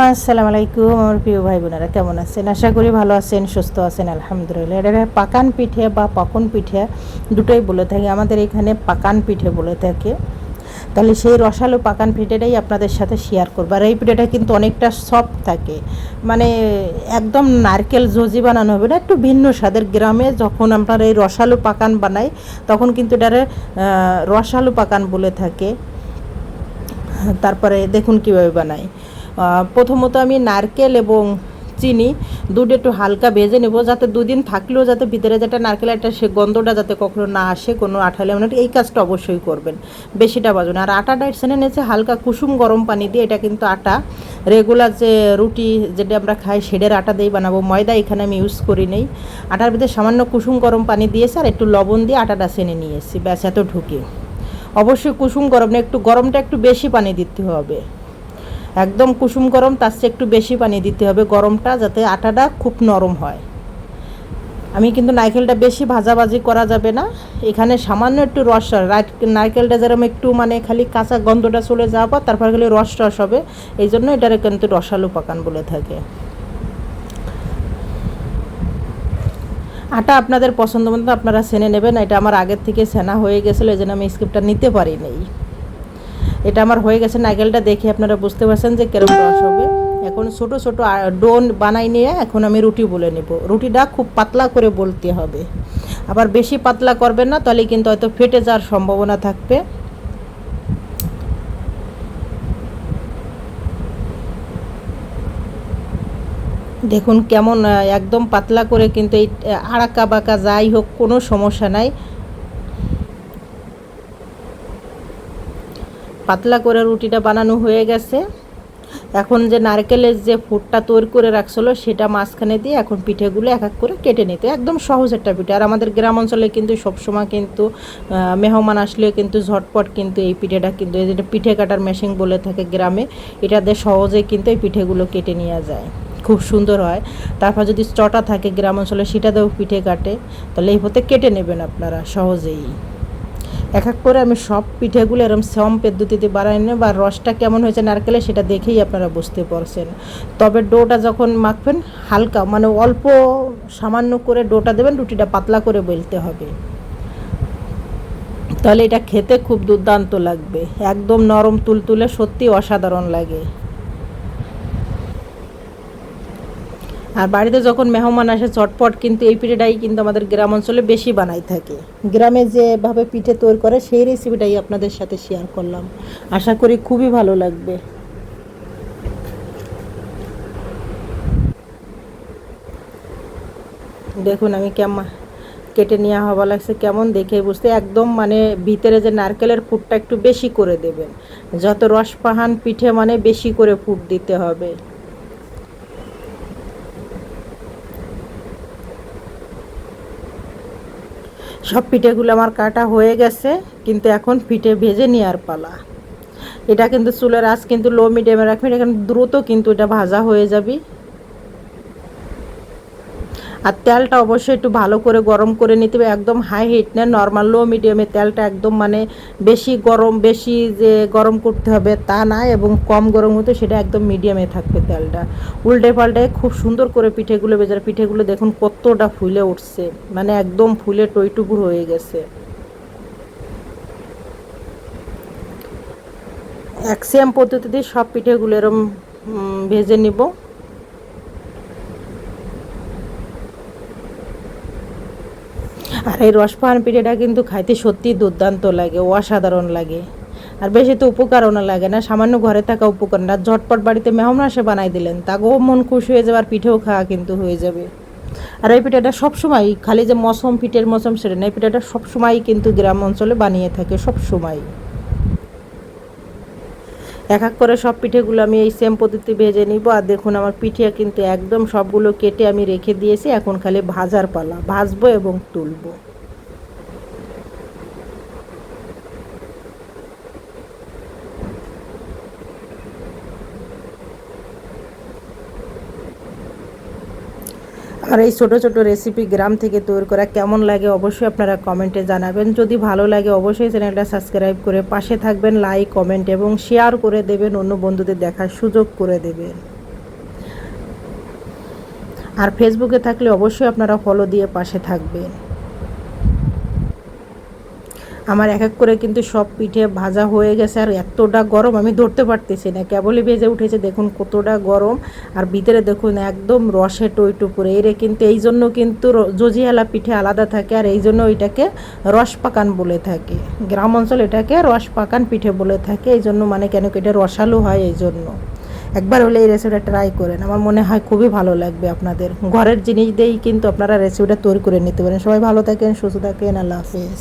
আসসালামু আলাইকুম আমার প্রিয় ভাই বোনেরা কেমন আছেন? আশা করি ভালো আছেন সুস্থ আছেন আলহামদুলিল্লাহ। এটা পাকান পিঠে বা পাকন পিঠে দুটোই বলে থাকি। আমাদের এখানে পাকান পিঠে বলে থাকে। তাহলে সেই রসালো পাকান পিঠেটাই আপনাদের সাথে শেয়ার করব। আর এই পিঠেটা কিন্তু অনেকটা সফট থাকে। মানে একদম নারকেল জজি বানানো হবে না একটু ভিন্ন স্বাদের। গ্রামে যখন আপনারা এই রসালো পাকান বানাই তখন কিন্তু আহ, রসালো পাকান বলে থাকে। তারপরে দেখুন কীভাবে আহ, প্রথমত আমি নারকেল এবং চিনি দুধ একটু হালকা ভেজে নেব, যাতে দুদিন থাকলেও যাতে ভিতরে যেটা নারকেল একটা সে গন্ধটা যাতে কখনো না আসে কোনো আঠালে মানে এই কাজটা অবশ্যই করবেন, বেশিটা বাজুন আর আটাটা এখানে নিয়েছে হালকা কুসুম গরম পানি দিয়ে এটা কিন্তু আটা রেগুলার যে রুটি যেটা আমরা খাই সেডের আটা দিয়েই বানাবো। ময়দা এখানে আমি ইউজ করি নেই। আটার ভিতরে সামান্য কুসুম গরম পানি দিয়েছে আর একটু লবণ দিয়ে আটাটা সেনে নিয়েছি, ব্যাস এত ঢুকে অবশ্যই কুসুম গরম না, একটু গরমটা একটু বেশি পানি দিতে হবে। একদম কুসুম গরম, তার চেয়ে একটু বেশি পানি দিতে হবে গরমটা যাতে আটাটা খুব নরম হয়। আমি কিন্তু নারকেলটা বেশি ভাজাভাজি করা যাবে না। এখানে সামান্য একটু রস নারকেলটা যেরকম একটু মানে খালি কাঁচা গন্ধটা চলে যাওয়ার পর তারপর খালি রস রস হবে। এই জন্য এটারে কিন্তু রসালো পাকান বলে থাকে। আটা আপনাদের পছন্দ মতো আপনারা সেনে নেবেন, এটা আমার আগের থেকে সেনা হয়ে গেছিল এই জন্য আমি স্ক্রিপ্টটা নিতে পারি নাই এটা আমার হয়ে গেছে নারকেলটা দেখে আপনারা বুঝতে পারছেন যে কেরম রস হবে। এখন ছোট ছোট ডোন বানাই নিয়ে এখন আমি রুটি বলে নেব। রুটিটা খুব পাতলা করে বলতে হবে। আবার বেশি পাতলা করবেন না, তাহলে কিন্তু হয়তো ফেটে যাওয়ার সম্ভাবনা থাকবে। দেখুন কেমন একদম পাতলা করে কিন্তু এই আড়াকা বাঁকা যাই হোক, কোনো সমস্যা নাই। পাতলা করে রুটিটা বানানো হয়ে গেছে। এখন যে নারকেলের যে ফুটটা তৈরি করে রাখছিল, সেটা মাঝখানে দিয়ে এখন পিঠেগুলো এক এক করে কেটে নিতে। একদম সহজ একটা পিঠে। আর আমাদের গ্রাম অঞ্চলে কিন্তু সবসময় কিন্তু মেহমান আসলে কিন্তু ঝটপট কিন্তু এই পিঠেটা কিন্তু যেটা পিঠে কাটার মেশিন বলে থাকে গ্রামে, এটা দিয়ে সহজে কিন্তু এই পিঠেগুলো কেটে নেওয়া যায়। খুব সুন্দর হয়। তারপর যদি চটা থাকে গ্রাম অঞ্চলে, সেটা দিয়েও পিঠে কাটে। তাহলে এই হতে কেটে নেবেন আপনারা সহজেই। এক এক করে আমি সব পিঠেগুলো এরকম সম পদ্ধতিতে বানাই নেব বা রসটা কেমন হয়েছে নারকেলে সেটা দেখেই আপনারা বুঝতে পারছেন। তবে ডোটা যখন মাখবেন, হালকা মানে অল্প সামান্য করে ডোটা দেবেন, রুটিটা পাতলা করে বলতে হবে। তাহলে এটা খেতে খুব দুর্দান্ত লাগবে, একদম নরম তুলতুলে সত্যি অসাধারণ লাগে। আর বাড়িতে যখন মেহমান আসে চটপট কিন্তু এই পিঠেটাই কিন্তু আমাদের গ্রাম অঞ্চলে বেশি বানাই থাকে। গ্রামে যেভাবে পিঠে তৈরি করে সেই রেসিপিটাই আপনাদের সাথে শেয়ার করলাম। আশা করি খুবই ভালো লাগবে। দেখুন আমি কেমন কেটে নেওয়া হওয়া লাগছে। কেমন দেখে বুঝতে একদম মানে ভিতরে যে নারকেলের ফুটটা একটু বেশি করে দেবেন। যত রস পাহান পিঠে মানে বেশি করে ফুট দিতে হবে। সব পিঠেগুলো আমার কাটা হয়ে গেছে, কিন্তু এখন পিঠে ভেজে নেওয়ার পালা। এটা কিন্তু চুলের আঁচ কিন্তু লো মিডিয়ামে রাখবেন, এখানে দ্রুত কিন্তু এটা ভাজা হয়ে যাবে। আর তেলটা অবশ্যই একটু ভালো করে গরম করে নিতে হবে। একদম হাই হিট না নর্মাল লো মিডিয়ামে তেলটা একদম মানে বেশি গরম, বেশি যে গরম করতে হবে তা না এবং কম গরম হতে সেটা একদম মিডিয়ামে থাকবে তেলটা। উল্টে পাল্টে খুব সুন্দর করে পিঠেগুলো বেজার পিঠেগুলো দেখুন কতটা ফুলে উঠছে মানে একদম ফুলে টইটুকুর হয়ে গেছে। এক পদ্ধতিতে সব পিঠেগুলো এরম ভেজে নিব। আর এই রসপান পিঠেটা কিন্তু খাইতে সত্যি দুর্দান্ত লাগে, অসাধারণ লাগে। আর বেশি তো উপকারও না লাগে না, সামান্য ঘরে থাকা উপকার না ঝটপট বাড়িতে মেহমান আসে বানাই দিলেন তাকেও মন খুশি হয়ে যাবে আর পিঠেও খাওয়া কিন্তু হয়ে যাবে। আর এই পিঠাটা সবসময়, খালি যে মশম পিঠের মশম সেটা না, এই পিঠাটা সবসময়ই কিন্তু গ্রাম অঞ্চলে বানিয়ে থাকে, সবসময়। এক এক করে সব পিঠেগুলো আমি এই সেম পদ্ধতি ভেজে নিব। আর দেখুন, আমার পিঠে কিন্তু একদম সবগুলো কেটে আমি রেখে দিয়েছি। এখন খালি ভাজার পালা, ভাজবো এবং তুলবো। আর এই ছোটো ছোটো রেসিপি গ্রাম থেকে তৈরি করা কেমন লাগে অবশ্যই আপনারা কমেন্টে জানাবেন। যদি ভালো লাগে অবশ্যই চ্যানেলটা সাবস্ক্রাইব করে পাশে থাকবেন লাইক কমেন্ট এবং শেয়ার করে দেবেন, অন্য বন্ধুদের দেখার সুযোগ করে দেবেন। আর ফেসবুকে থাকলে অবশ্যই আপনারা ফলো দিয়ে পাশে থাকবেন। আমার এক এক করে কিন্তু সব পিঠে ভাজা হয়ে গেছে আর এতটা গরম আমি ধরতে পারতেছি না। কেবলই ভেজে উঠেছে, দেখুন কতটা গরম। আর ভিতরে দেখুন একদম রসে টইটু করে এরে কিন্তু এই জন্য কিন্তু জজিয়ালা পিঠে আলাদা থাকে আর এই জন্য এটাকে রস পাকান বলে থাকে। গ্রাম অঞ্চল এটাকে রস পাকান পিঠে বলে থাকে। এই জন্য মানে কেন কি এটা রসালো হয় এই জন্য। একবার হলে এই রেসিপিটা ট্রাই করেন। আমার মনে হয় খুবই ভালো লাগবে আপনাদের। ঘরের জিনিস দিয়েই কিন্তু আপনারা রেসিপিটা তৈরি করে নিতে পারেন। সবাই ভালো থাকেন, সুস্থ থাকেন। আল্লাহ হাফেজ।